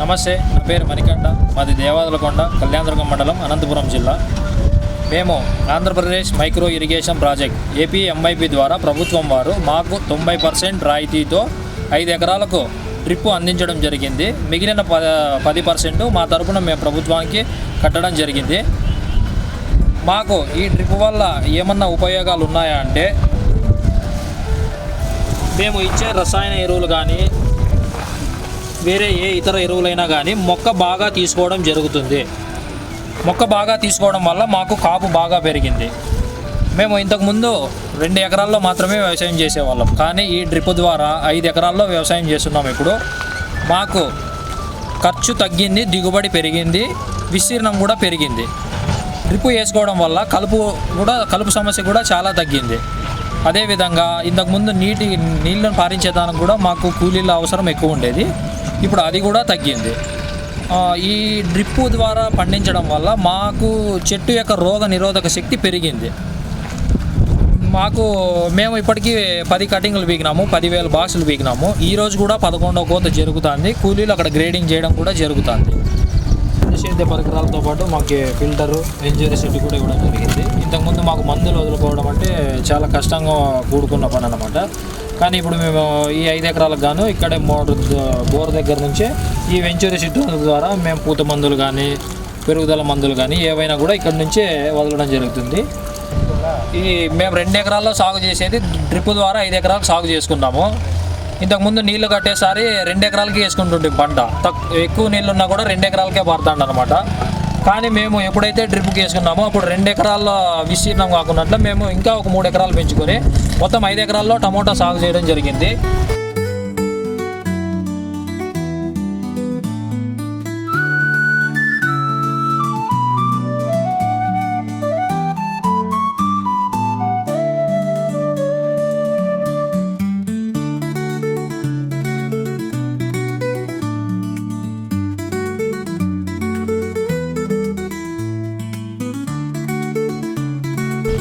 నమస్తే నా పేరు మణికంఠ. మాది దేవాదులకొండ కళ్యాణదుర్గం మండలం అనంతపురం జిల్లా. మేము Andhra Pradesh micro irrigation project AP MIP ద్వారా ప్రభుత్వం వారు మాకు తొంభై పర్సెంట్ రాయితీతో ఐదు ఎకరాలకు ట్రిప్ అందించడం జరిగింది. మిగిలిన ప పది పర్సెంట్ మా తరపున మేము ప్రభుత్వానికి కట్టడం జరిగింది. మాకు ఈ ట్రిప్ వల్ల ఏమన్నా ఉపయోగాలు ఉన్నాయా అంటే మేము ఇచ్చే రసాయన ఎరువులు కానీ వేరే ఏ ఇతర ఎరువులైనా కానీ మొక్క బాగా తీసుకోవడం జరుగుతుంది. మొక్క బాగా తీసుకోవడం వల్ల మాకు కాపు బాగా పెరిగింది. మేము ఇంతకుముందు రెండు ఎకరాల్లో మాత్రమే వ్యవసాయం చేసేవాళ్ళం. కానీ ఈ డ్రిప్ ద్వారా ఐదు ఎకరాల్లో వ్యవసాయం చేస్తున్నాం ఇప్పుడు. మాకు ఖర్చు తగ్గింది దిగుబడి పెరిగింది విస్తీర్ణం కూడా పెరిగింది. డ్రిప్ వేసుకోవడం వల్ల కలుపు కూడా కలుపు సమస్య కూడా చాలా తగ్గింది. అదేవిధంగా ఇంతకుముందు నీటి నీళ్ళను పారించేదానికి కూడా మాకు కూలీల అవసరం ఎక్కువ ఉండేది. ఇప్పుడు అది కూడా తగ్గింది. ఈ డ్రిప్పు ద్వారా పండించడం వల్ల మాకు చెట్టు యొక్క రోగ నిరోధక శక్తి పెరిగింది. మాకు మేము ఇప్పటికీ పది కటింగ్లు బీగినాము పదివేల బాక్సులు బీగినాము ఈరోజు కూడా పదకొండవ కోత జరుగుతుంది. కూలీలు అక్కడ గ్రేడింగ్ చేయడం కూడా జరుగుతుంది. సేద్య పరికరాలతో పాటు మాకు ఫిల్టరు ఇంజరీ సెట్ కూడా ఇవ్వడం జరిగింది. ఇంతకుముందు మాకు మందులు వదులుకోవడం అంటే చాలా కష్టంగా కూడుకున్న పని అనమాట కానీ ఇప్పుడు మేము ఈ ఐదు ఎకరాలకు గాను ఇక్కడే మోటార్ బోర్ దగ్గర నుంచే ఈ వెంచరీ సెట్ ద్వారా మేము పూత మందులు కానీ పెరుగుదల మందులు కానీ ఏవైనా కూడా ఇక్కడ నుంచే వదలడం జరుగుతుంది. ఈ మేము రెండు ఎకరాల్లో సాగు చేసేది డ్రిప్ ద్వారా ఐదు ఎకరాలకు సాగు చేసుకుంటాము ఇంతకుముందు నీళ్ళు కట్టేసారి రెండు ఎకరాలకి వేసుకుంటుండే పంట. తక్కువ ఎక్కువ నీళ్ళు ఉన్నా కూడా రెండు ఎకరాలకే పడతాండ అనమాట కానీ మేము ఎప్పుడైతే డ్రిప్కి వేసుకున్నామో అప్పుడు రెండు ఎకరాల విస్తీర్ణం కాకున్నట్లు మేము ఇంకా ఒక మూడు ఎకరాలు పెంచుకొని మొత్తం ఐదు ఎకరాల్లో టమోటా సాగు చేయడం జరిగింది.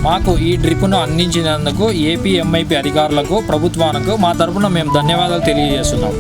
మాకు ఈ డ్రిప్ను అందించినందుకు ఏపీఎంఐపి అధికారులకు ప్రభుత్వానికి మా తరపున మేము ధన్యవాదాలు తెలియజేస్తున్నాము